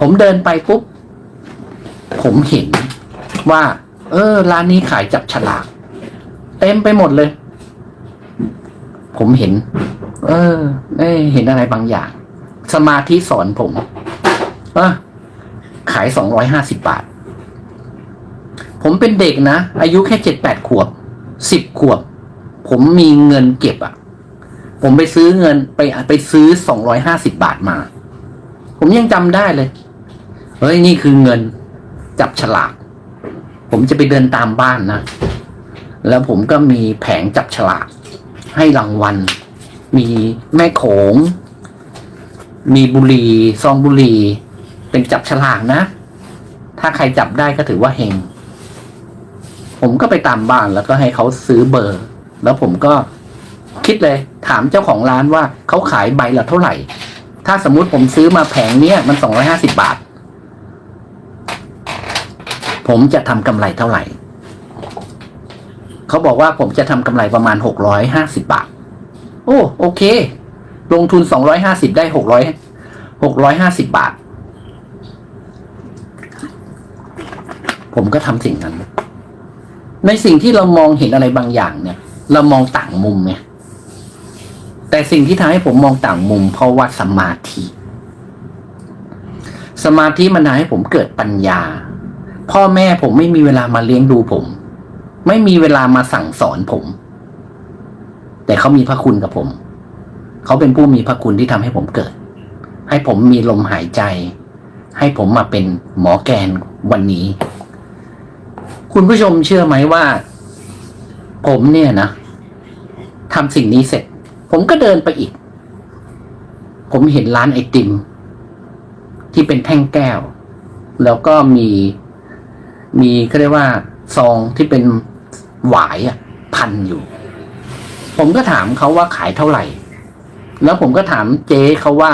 ผมเดินไปปุ๊บ ผมเห็นว่า เออ ร้านนี้ขายจับฉลาก เต็มไปหมดเลย ผมเห็น เออเอ้เห็นอะไรบางอย่าง สมาธิสอนผมเออขายสองร้อยห้าสิบบาท ผมเป็นเด็กนะ อายุแค่เจ็ดแปดขวบสิบขวบ ผมมีเงินเก็บอะ่ะ ผมไปซื้อเงินไปไปซื้อสองร้อยห้าสิบบาทมา ผมยังจำได้เลย เฮ้ยนี่คือเงินจับฉลาก ผมจะไปเดินตามบ้านนะ แล้วผมก็มีแผงจับฉลาก ให้รางวัล มีแม่โขง มีบุหรี่ซองบุหรี่ เป็นจับฉลากนะ ถ้าใครจับได้ก็ถือว่าเฮง ผมก็ไปตามบ้านแล้วก็ให้เขาซื้อเบอร์ แล้วผมก็คิดเลย ถามเจ้าของร้านว่าเขาขายใบละเท่าไหร่ ถ้าสมมุติผมซื้อมาแผงเนี้ยมันสองร้อยห้าสิบาท ผมจะทำกำไรเท่าไหร่ เขาบอกว่าผมจะทำกำไรประมาณหกร้อยห้าสิบาท โอ้โอเค ลงทุนสองร้อยห้าสิบได้หกร้อยหกร้อยห้าสิบบาท ผมก็ทำสิ่งนั้น ในสิ่งที่เรามองเห็นอะไรบางอย่างเนี่ย เรามองต่างมุมไงแต่สิ่งที่ทำให้ผมมองต่างมุม เพราะว่าสมาธิ สมาธิมันทำให้ผมเกิดปัญญา พ่อแม่ผมไม่มีเวลามาเลี้ยงดูผม ไม่มีเวลามาสั่งสอนผม แต่เขามีพระคุณกับผม เขาเป็นผู้มีพระคุณที่ทำให้ผมเกิด ให้ผมมีลมหายใจ ให้ผมมาเป็นหมอแกนวันนี้ คุณผู้ชมเชื่อไหมว่า ผมเนี่ยนะทำสิ่งนี้เสร็จ ผมก็เดินไปอีก ผมเห็นร้านไอติม ที่เป็นแท่งแก้ว แล้วก็มี มีก็เรียกว่าซองที่เป็นหวายอะพันอยู่ ผมก็ถามเขาว่าขายเท่าไหร่ แล้วผมก็ถามเจ๊เขาว่า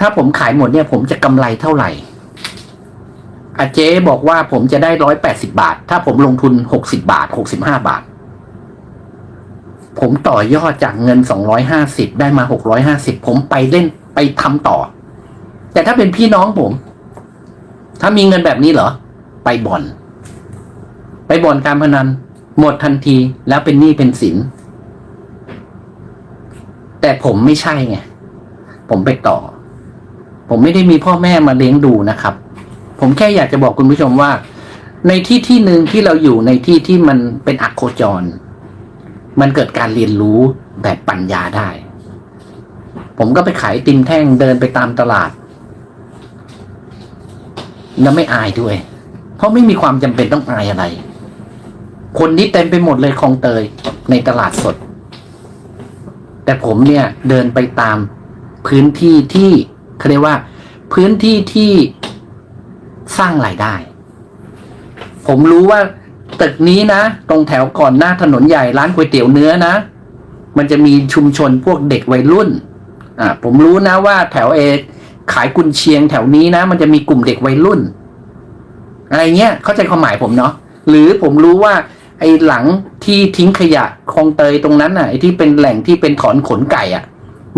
ถ้าผมขายหมดเนี่ย ผมจะกำไรเท่าไหร่อาเจ๊บอกว่าผมจะได้ร้อยแปดสิบาท ถ้าผมลงทุนหกสิบาทหกสิบห้าบาท ผมต่อยอดจากเงินสองร้อยห้าสิบได้มาหกร้อยห้าสิบผมไปเล่นไปทำต่อ แต่ถ้าเป็นพี่น้องผม ถ้ามีเงินแบบนี้เหรอ ไปบ่อน ไปบ่อนการพนัน หมดทันทีแล้วเป็นหนี้เป็นสิน แต่ผมไม่ใช่ไง ผมไปต่อ ผมไม่ได้มีพ่อแม่มาเลี้ยงดูนะครับ ผมแค่อยากจะบอกคุณผู้ชมว่า ในที่ที่หนึ่งที่เราอยู่ในที่ที่มันเป็นอักโคจร มันเกิดการเรียนรู้แบบปัญญาได้ ผมก็ไปขายติมแท่งเดินไปตามตลาด แล้วไม่อายด้วย เพราะไม่มีความจำเป็นต้องอายอะไร คนนี้เต็มไปหมดเลยคลองเตยในตลาดสด แต่ผมเนี่ยเดินไปตามพื้นที่ที่เขาเรียกว่า พื้นที่ที่สร้างรายได้ ผมรู้ว่าตึกนี้นะ ตรงแถวก่อนหน้าถนนใหญ่ร้านก๋วยเตี๋ยวเนื้อนะ มันจะมีชุมชนพวกเด็กวัยรุ่น อ่าผมรู้นะว่าแถวเอขายกุนเชียงแถวนี้นะ มันจะมีกลุ่มเด็กวัยรุ่น อะไรเงี้ยเข้าใจความหมายผมเนาะหรือผมรู้ว่า ไอ้หลังที่ทิ้งขยะคลองเตยตรงนั้นน่ะไอ้ที่เป็นแหล่งที่เป็นถอนขนไก่อะ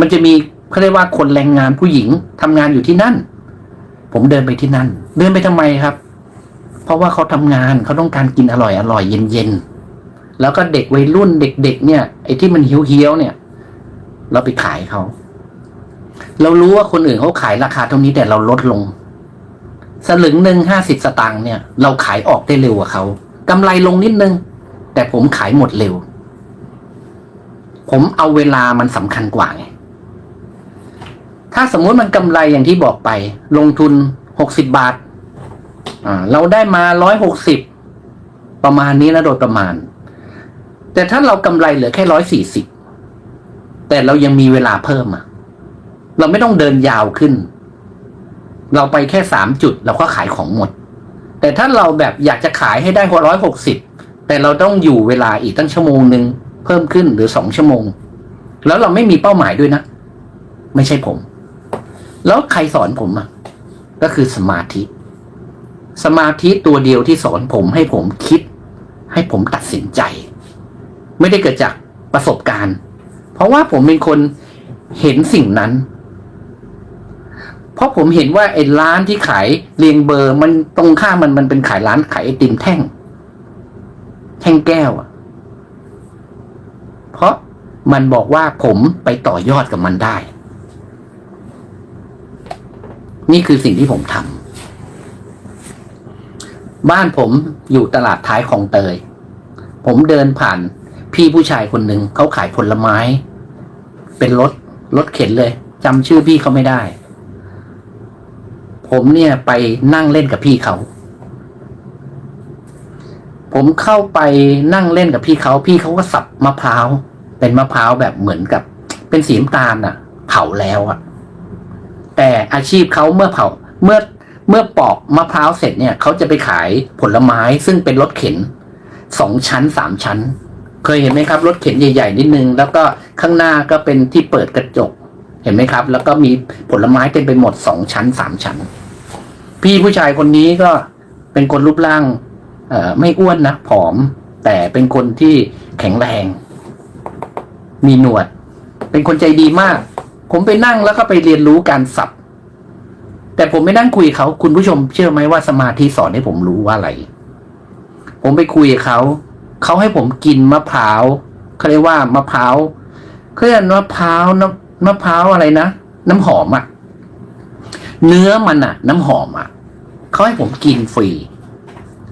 มันจะมีเขาเรียกว่าคนแรงงานผู้หญิงทำงานอยู่ที่นั่น ผมเดินไปที่นั่น เดินไปทำไมครับ เพราะว่าเขาทำงานเขาต้องการกินอร่อยอร่อยเย็นเย็นแล้วก็เด็กวัยรุ่นเด็ก ๆ เนี่ยไอ้ที่มันเฮี้ยวเนี่ย เราไปขายเขา เรารู้ว่าคนอื่นเขาขายราคาเท่านี้แต่เราลดลง สลึงหนึ่งห้าสิบสตางค์เนี่ย เราขายออกได้เร็วกว่าเขากำไรลงนิดนึง แต่ผมขายหมดเร็ว ผมเอาเวลามันสำคัญกว่าไงถ้าสมมุติมันกำไรอย่างที่บอกไป ลงทุนหกสิบบาทเราได้มาร้อยหกสิบประมาณนี้นะโดยประมาณ แต่ถ้าเรากำไรเหลือแค่ร้อยสี่สิบแต่เรายังมีเวลาเพิ่มอะเราไม่ต้องเดินยาวขึ้น เราไปแค่สามจุดเราก็ขายของหมด แต่ถ้าเราแบบอยากจะขายให้ได้ร้อยหกสิบแต่เราต้องอยู่เวลาอีกตั้งชั่วโมงหนึ่งเพิ่มขึ้นหรือสองชั่วโมง แล้วเราไม่มีเป้าหมายด้วยนะ ไม่ใช่ผม แล้วใครสอนผมอะ ก็คือสมาธิ สมาธิตัวเดียวที่สอนผมให้ผมคิด ให้ผมตัดสินใจ ไม่ได้เกิดจากประสบการณ์ เพราะว่าผมเป็นคนเห็นสิ่งนั้น เพราะผมเห็นว่าไอ้ร้านที่ขายเรียงเบอร์ มันตรงข้ามมันมันเป็นขายร้านขายไอติมแท่ง แท่งแก้วอะเพราะมันบอกว่าผมไปต่อยอดกับมันได้ นี่คือสิ่งที่ผมทำบ้านผมอยู่ตลาดท้ายคลองเตย ผมเดินผ่านพี่ผู้ชายคนหนึ่งเขาขายผลไม้ เป็นรถรถเข็นเลยจำชื่อพี่เขาไม่ได้ ผมเนี่ยไปนั่งเล่นกับพี่เขา ผมเข้าไปนั่งเล่นกับพี่เขา พี่เขาก็สับมะพร้าว เป็นมะพร้าวแบบเหมือนกับ เป็นสีน้ำตาลอะเผาแล้วอะแต่อาชีพเขาเมื่อเผาเมื่อเมื่อปอกมะพร้าวเสร็จเนี่ยเขาจะไปขายผลไม้ซึ่งเป็นรถเข็นสองชั้นสามชั้น เคยเห็นไหมครับรถเข็นใหญ่ ๆ นิดนึง แล้วก็ข้างหน้าก็เป็นที่เปิดกระจก เห็นไหมครับ แล้วก็มีผลไม้เต็มไปหมดสองชั้นสามชั้น พี่ผู้ชายคนนี้ก็เป็นคนรูปร่าง เอ่อไม่อ้วนนะผอม แต่เป็นคนที่แข็งแรง มีหนวด เป็นคนใจดีมาก ผมไปนั่งแล้วก็ไปเรียนรู้การสับแต่ผมไม่นั่งคุยเขา คุณผู้ชมเชื่อไหมว่าสมาธิสอนให้ผมรู้ว่าอะไร ผมไปคุยเขา เขาให้ผมกินมะพร้าวเขาเรียกว่ามะพร้าวเขาเรียกมะพร้าวน้ำ มะพร้าวอะไรนะน้ำหอมอะเนื้อมันอะน้ำหอมอะเขาให้ผมกินฟรี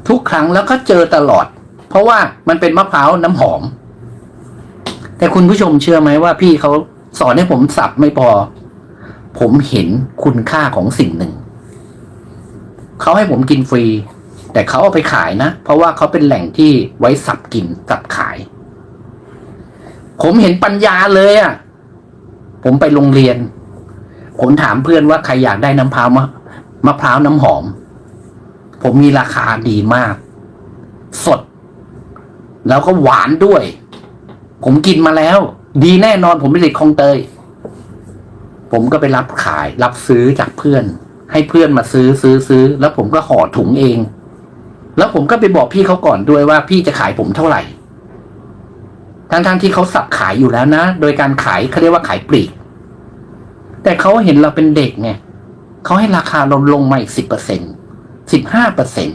ทุกครั้งแล้วก็เจอตลอด เพราะว่ามันเป็นมะพร้าวน้ำหอม แต่คุณผู้ชมเชื่อไหมว่าพี่เขาสอนให้ผมสับไม่พอ ผมเห็นคุณค่าของสิ่งหนึ่งเขาให้ผมกินฟรี แต่เขาเอาไปขายนะ เพราะว่าเขาเป็นแหล่งที่ไว้สับกินสับขาย ผมเห็นปัญญาเลยอะ่ะ ผมไปโรงเรียน ผมถามเพื่อนว่าใครอยากได้น้ำพร้าวมะมะพร้าวน้ำหอม ผมมีราคาดีมาก สด แล้วก็หวานด้วย ผมกินมาแล้ว ดีแน่นอนผมเป็นเด็กคลองเตย ผมก็ไปรับขาย รับซื้อจากเพื่อน ให้เพื่อนมาซื้อซื้อซื้อ แล้วผมก็ห่อถุงเอง แล้วผมก็ไปบอกพี่เขาก่อนด้วยว่าพี่จะขายผมเท่าไหร่ ทั้งๆที่เขาสับขายอยู่แล้วนะ โดยการขายเขาเรียกว่าขายปลีก แต่เขาเห็นเราเป็นเด็กไงเขาให้ราคาเราลงมาอีกสิบเปอร์เซ็นสิบห้าเปอร์เซ็น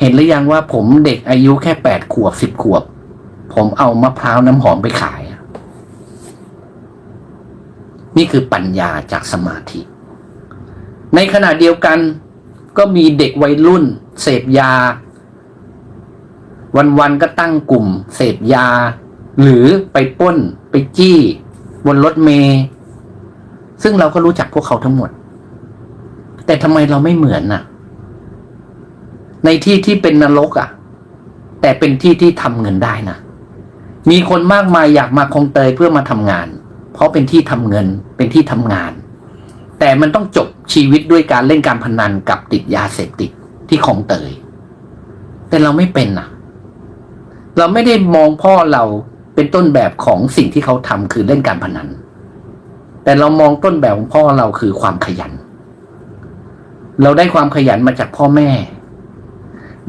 เห็นหรือยังว่าผมเด็กอายุแค่แปดขวบสิบขวบ ผมเอามะพร้าวน้ำหอมไปขาย นี่คือปัญญาจากสมาธิ ในขณะเดียวกันก็มีเด็กวัยรุ่น เสพยา วันๆก็ตั้งกลุ่ม เสพยา หรือไปป้น ไปจี้ บนรถเมย์ซึ่งเราก็รู้จักพวกเขาทั้งหมด แต่ทำไมเราไม่เหมือนน่ะ ในที่ที่เป็นนรกอะ แต่เป็นที่ที่ทำเงินได้นะมีคนมากมายอยากมาคลองเตยเพื่อมาทำงาน เพราะเป็นที่ทำเงิน เป็นที่ทำงาน แต่มันต้องจบชีวิตด้วยการเล่นการพนันกับติดยาเสพติดที่คลองเตย แต่เราไม่เป็นน่ะ เราไม่ได้มองพ่อเราเป็นต้นแบบของสิ่งที่เขาทำคือเล่นการพนัน แต่เรามองต้นแบบของพ่อเราคือความขยัน เราได้ความขยันมาจากพ่อแม่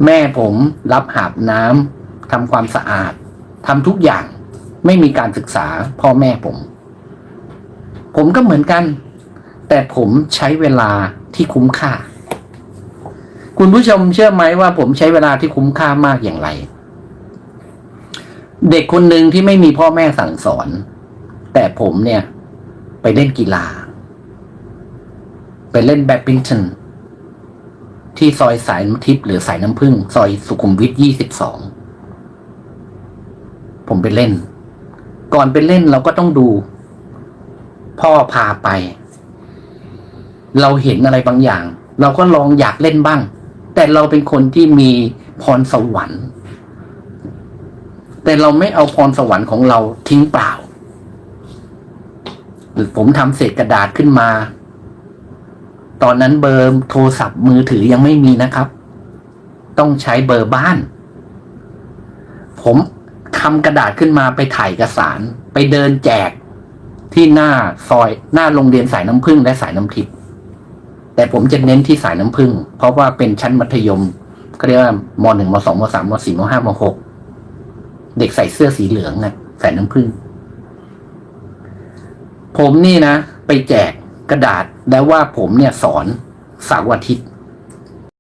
แม่ผมรับหาบน้ำทำความสะอาดทำทุกอย่างไม่มีการศึกษาพ่อแม่ผม ผมก็เหมือนกัน แต่ผมใช้เวลาที่คุ้มค่า คุณผู้ชมเชื่อไหมว่าผมใช้เวลาที่คุ้มค่ามากอย่างไร เด็กคนหนึ่งที่ไม่มีพ่อแม่สั่งสอน แต่ผมเนี่ย ไปเล่นกีฬา ไปเล่นแบดมินตันที่ซอยสายทิพย์หรือสายน้ำผึ้งซอยสุขุมวิทยี่สิบสองผมไปเล่น ก่อนไปเล่นเราก็ต้องดู พ่อพาไป เราเห็นอะไรบางอย่าง เราก็ลองอยากเล่นบ้าง แต่เราเป็นคนที่มีพรสวรรค์ แต่เราไม่เอาพรสวรรค์ของเราทิ้งเปล่า หรือผมทำเศษกระดาษขึ้นมา ตอนนั้นเบอร์โทรศัพท์มือถือยังไม่มีนะครับ ต้องใช้เบอร์บ้าน ผมทำกระดาษขึ้นมาไปถ่ายเอกสาร ไปเดินแจกที่หน้าซอยหน้าโรงเรียนสายน้ำผึ้งและสายน้ำทิพย์แต่ผมจะเน้นที่สายน้ำผึ้งเพราะว่าเป็นชั้นมัธยมก็เรียกว่ามหนึ่งมสองมสามมสี่มห้ามหก เด็กใส่เสื้อสีเหลืองนะสายน้ำผึ้งผมนี่นะ ไปแจกกระดาษแล้วว่าผมเนี่ยสอนเสาร์อาทิตย์